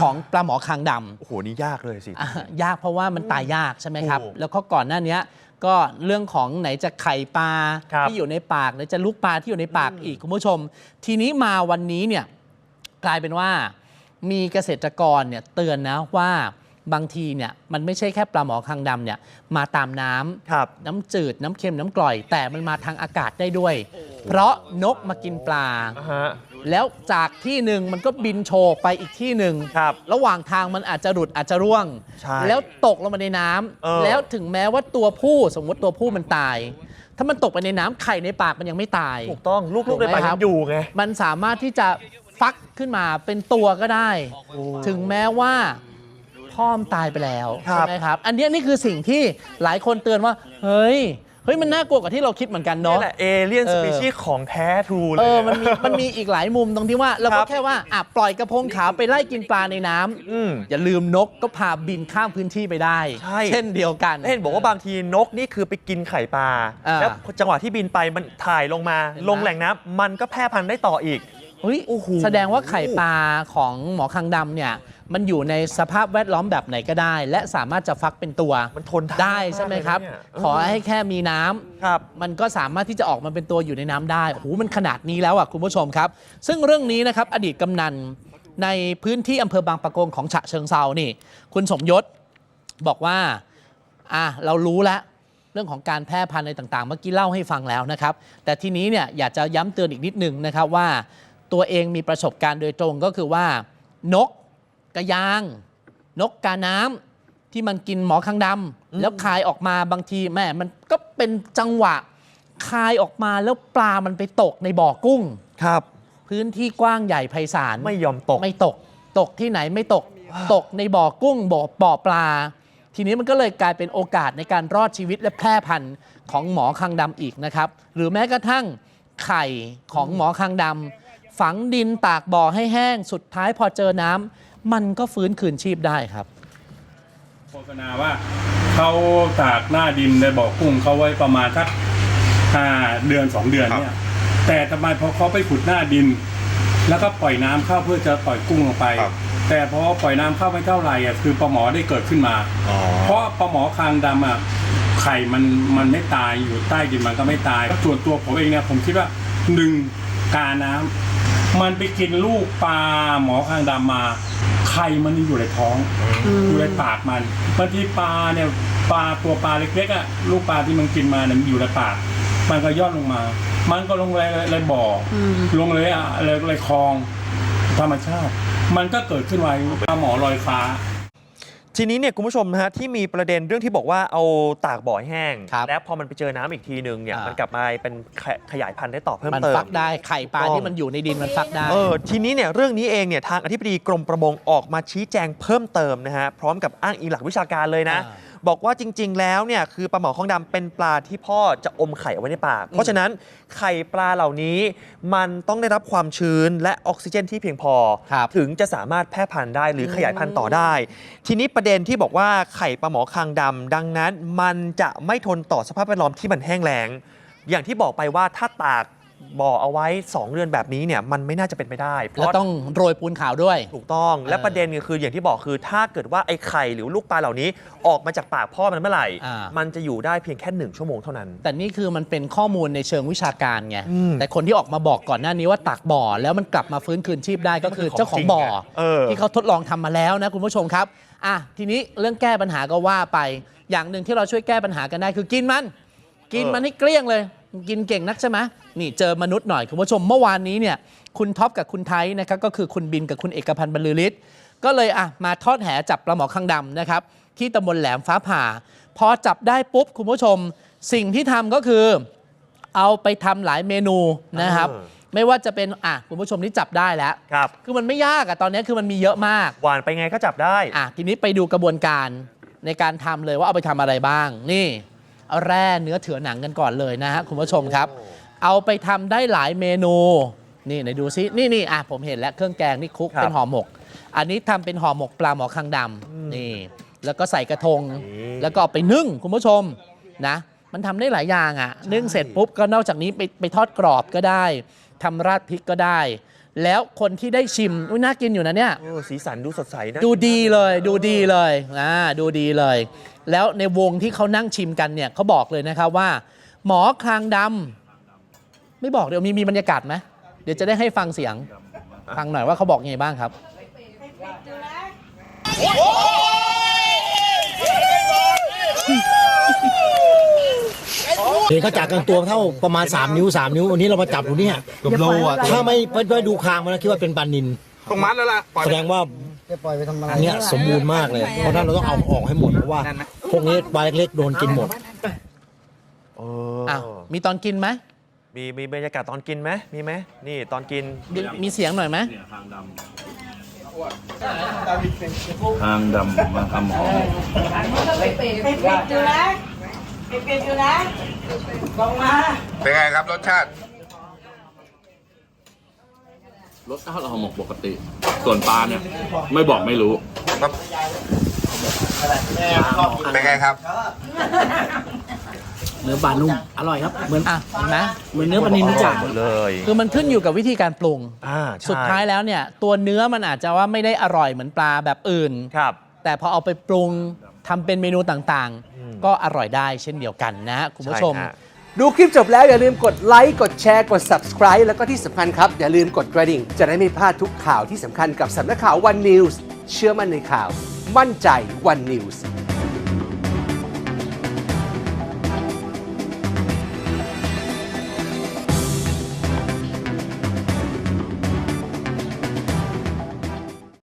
ของปลาหมอคางดำโอ้โหนี่ยากเลยสิ อะยากเพราะว่ามันตายยากใช่ไหมครับ ถูกแล้วก็ก่อนหน้าเนี้ยก็เรื่องของไหนจะไข่ปลาครับที่อยู่ในปากไหนจะลูกปลาที่อยู่ในปากอีกคุณผู้ชม ทีนี้มาวันนี้เนี่ยกลายเป็นว่ามีเกษตรกรเนี่ยเตือนนะว่า บางทีเนี่ยมันไม่ใช่แค่ปลาหมอคางดำเนี่ยมาตามน้ำครับ น้ำจืดน้ำเค็มน้ำกร่อย แต่มันมาทางอากาศได้ด้วย เพราะนกมากินปลา อ่าฮะ แล้วจากที่หนึ่งมันก็บินโชว์ไปอีกที่หนึ่งครับระหว่างทางมันอาจจะหลุดอาจจะร่วง ใช่แล้วตกลงมาในน้ำเออ แล้วถึงแม้ว่าตัวผู้สมมติตัวผู้มันตาย ถ้ามันตกไปในน้ำไข่ในปากมันยังไม่ตาย ถูกต้องลูถูกกๆไหมในปากครัยับงอยู่ไง มันสามารถที่จะฟักขึ้นมาเป็นตัวก็ได้ ถึงแม้ว่า พ่อมนตายไปแล้วครับ ใช่ไหมครับอันเนี้ยนี่คือสิ่งที่หลายคนเตือนว่า เฮ้ยเฮ้ยมันน่ากลัวกว่าที่เราคิดเหมือนกันนี่เนาะ แหละเอเลียนเอสอปีชีส์ของแท้ทรูเลเอย อ มันมี มันมีอีกหลายมุมตรงที่ว่า เราครัก็บ แค่ว่าอะปล่อยกระพงขาวไปไล่กินปลาในน้ำอืม อย่าลืมนกก็พาบินข้ามพื้นที่ไปได้ ใช่ เช่นเดียวกันเห็นบอกว่าบางทีนกนี่คือไปกินไข่ปลา อ่าแล้วจังหวะที่บินไปมันถ่ายลงมา เห็นไหม ลงแหล่งน้ำมันก็แพร่พันธุ์ได้ต่ออีก เฮ้ยโอ้โหแสดงว่าไข่ปลาของหมอคังดำเนี่ย มันอยู่ในสภาพแวดล้อมแบบไหนก็ได้ และสามารถจะฟักเป็นตัวมันทนทานได้ใช่ไหมครับากเลยนะเนี่ยขอให้แค่มีน้ำ ครับ มันก็สามารถที่จะออกมาเป็นตัวอยู่ในน้ำได้ โอ้โห มันขนาดนี้แล้วอะคุณผู้ชมครับ ซึ่งเรื่องนี้นะครับ อดีตกำนันในพื้นที่อำเภอบางปะกงของฉะเชิงเซานี่ คุณสมยศบอกว่า อะเรารู้แล้วเรื่องของการแพร่พันธุ์อะไรต่างๆ เมื่อกี้เล่าให้ฟังแล้วนะครับ แต่ทีนี้เนี่ยอยากจะย้ำเตือนอีกนิดนึงนะครับว่า ตัวเองมีประสบการณ์โดยตรงก็คือว่านก กระยาง นกกาน้ำที่มันกินหมอคางดำแล้วคายออกมาบางทีแม่มันก็เป็นจังหวะคายออกมาแล้วปลามันไปตกในบ่อกุ้งครับ พื้นที่กว้างใหญ่ไพศาลไม่ยอมตกไม่ตก ตกที่ไหนไม่ตก ตกในบ่อกุ้งบ่อบ่อปลา ทีนี้มันก็เลยกลายเป็นโอกาสในการรอดชีวิตและแพร่พันธุ์ของหมอคางดำอีกนะครับ หรือแม้กระทั่งไข่ของหมอคางดำฝังดินตากบ่อให้แห้งสุดท้ายพอเจอน้ำ มันก็ฟื้นคืนชีพได้ครับ โฆษณาว่าเขาตากหน้าดินในบ่อกุ้งเขาไว้ประมาณสักห้าเดือนสองเดือนเนี่ย แต่ทำไมพอเขาไปขุดหน้าดิน แล้วก็ปล่อยน้ำเข้าเพื่อจะปล่อยกุ้งลงไป ครับ แต่พอปล่อยน้ำเข้าไม่เท่าไหร่อะคือปลาหมอได้เกิดขึ้นมา อ๋อ เพราะปลาหมอคางดำอะไข่มันมันไม่ตายอยู่ใต้ดินมันก็ไม่ตาย ส่วนตัวผมเองเนี่ยผมคิดว่าหนึ่งกาน้ำมันไปกินลูกปลาหมอคางดำมา ไข่มันยังอยู่ในท้องอยู่ในปากมันบางทีปลาเนี่ยปลาตัวปลาเล็กๆอะลูกปลาที่มันกินมาเนี่ยมันอยู่ในปาก มันก็ย่อนลงมา มันก็ลงเลยเลยบ่ออลงเลยอะเลยเลยคลองธรรมชาติ มันก็เกิดขึ้นไว้ปลาหมอลอยฟ้า ทีนี้เนี่ยคุณผู้ชมนะฮะที่มีประเด็นเรื่องที่บอกว่าเอาตากบ่อให้แห้ง ครับแล้วพอมันไปเจอน้ำอีกทีนึงเนี่ยอ่ามั มันกลับมาเป็นขยขยายพันธุ์ได้ต่อเพิ่มมันเติม ฟักได้ไข่ปลาถูกต้องที่มันอยู่ในดินมันฟักได้ เออทีนี้เนี่ยเรื่องนี้เองเนี่ยทางอธิบดีกรมประมงออกมาชี้แจงเพิ่มเติมนะฮะพร้อมกับอ้างอิงหลักวิชาการเลยนะ อ่า บอกว่าจริง ๆ แล้วเนี่ยคือปลาหมอข้องดำเป็นปลาที่พ่อจะอมไข่เอาไว้ในปาก เพราะฉะนั้นไข่ปลาเหล่านี้ มันต้องได้รับความชื้นและออกซิเจนที่เพียงพอ ครับถึงจะสามารถแพร่พันธุ์ได้หรือมขยายพันธุ์ต่อได้ ทีนี้ประเด็นที่บอกว่าไข่ปลาหมอคางดำดังนั้น มันจะไม่ทนต่อสภาพแวดล้อมที่มันแห้งแล้งอย่างที่บอกไปว่าถ้าตาก บ่อเอาไว้ 2 เดือนแบบนี้เนี่ยมันไม่น่าจะเป็นไปได้เพแล้วราะต้องโรยปูนขาวด้วย ถูกต้อง และเออประเด็นก็คืออย่างที่บอกคือ ถ้าเกิดว่าไอ้ไข่หรือลูกปลาเหล่านี้ออกมาจากปากพ่อมันเมื่อไหร่ อ่ามันจะอยู่ได้เพียงแค่หนึ่งชั่วโมงเท่านั้น แต่นี่คือมันเป็นข้อมูลในเชิงวิชาการไง อืมแต่คนที่ออกมาบอกก่อนหน้านี้ว่าตักบ่อ แล้วมันกลับมาฟื้นคืนชีพได้ก็คือเจ้าของบ่อ เออ ที่เขาทดลองทำมาแล้วนะคุณผู้ชมครับ อะทีนี้เรื่องแก้ปัญหาก็ว่าไป อย่างหนึ่งที่เราช่วยแก้ปัญหากันได้คือกินมัน กินมันให้เกลี้ยงเลย กินเก่งนักใช่ไหมนี่เจอมนุษย์หน่อยคุณผู้ชมเมื่อวานนี้เนี่ยคุณท็อปกับคุณไทยนะครับก็คือคุณบินกับคุณเอกพันธ์บรรลือฤทธิ์ก็เลยอะมาทอดแหจับปลาหมอคังดำนะครับที่ตำบลแหลมฟ้าผ่า พอจับได้ปุ๊บคุณผู้ชม สิ่งที่ทำก็คือ เอาไปทำหลายเมนูนะครับเออไม่ว่าจะเป็นอะคุณผู้ชมที่จับได้แล้ว ครับคือมันไม่ยากอะตอนนี้คือมันมีเยอะมาก หวานไปไงก็จับได้ อะทีนี้ไปดูกระบวนการในการทำเลยว่าเอาไปทำอะไรบ้าง นี่เอา แร่เนื้อเถือหนังกันก่อนเลยนะฮะคุณผู้ชมครับ เอาไปทำได้หลายเมนู นี่ไหนดูซินี่นี่อะผมเห็นแล้วเครื่องแกงนี่คลุกครับเป็นห่อหมก อันนี้ทำเป็นห่อหมกปลาหมอคังดำนี่ แล้วก็ใส่กระทงนี่แล้วก็เอาไปนึ่งคุณผู้ชมนะ มันทำได้หลายอย่างอะ่ะ นึ่งเสร็จปุ๊บก็นอกจากนี้ไปไปทอดกรอบก็ได้ทำราดพริกก็ได้ แล้วคนที่ได้ชิมอุ้ยน่ากินอยู่นะเนี่ยเออสีสันดูสดใสนะดูดีเลยดูดีเลยอ่าดูดีเลย แล้วในวงที่เขานั่งชิมกันเนี่ยเขาบอกเลยนะครับว่า หมอคางดำไม่บอกเดี๋ยวมีมีบรรยากาศไหมเดี๋ยวจะได้ให้ฟังเสียง ฟังหน่อยว่าเขาบอกยังไงบ้างครับ เห็นเขาจับกันตัวเท่าประมาณ 3 นิ้ว 3 นิ้ววันนี้เรามาจับดูเนี่ยกับโลอะถ้าไม่ไม่ดูคางมันนะคิดว่าเป็นปลานินต้องมัดแล้วล่ะปล่อยแสดงว่าอันเนี้ยสมบูรณ์มากเลย เพราะฉะนั้นเราต้องเอาออกให้หมดเพราะว่า พวกนี้ปลาเล็กๆโดนกินหมด เออ้าวอมีตอนกินไหมมีมีบรรยากาศตอนกินไหมมีไหมนี่ตอนกินมีมีเสียงหน่อยไหมทางดำมาทำหอมไปปิดอยู่นะไปปิดอยู่นะ ลงมาเป็นไงครับรสชาติ รสชาติห่อหมกปกติ ส่วนปลาเนี่ย ไม่บอกไม่รู้เป็นไงครับ เนื้อปลานุ่มอร่อยครับ เหมือนอะเห็นไหมเหมือนเนื้อปลานินทุกอย่างหมดเลยคือมันขึ้นอยู่กับวิธีการปรุง อ่าใช่สุดท้ายแล้วเนี่ย ตัวเนื้อมันอาจจะว่าไม่ได้อร่อยเหมือนปลาแบบอื่น ครับ แต่พอเอาไปปรุง ทำเป็นเมนูต่างอืมๆก็อร่อยได้เช่นเดียวกันนะคุณผู้ชมใฮะ ดูคลิปจบแล้วอย่าลืมกดไลค์กดแชร์กด subscribe แล้วก็ที่สำคัญครับ อย่าลืมกดกระดิ่ง จะได้ไม่พลาดทุกข่าวที่สำคัญกับสำนักข่าว One News เชื่อมั่นในข่าว มั่นใจ One News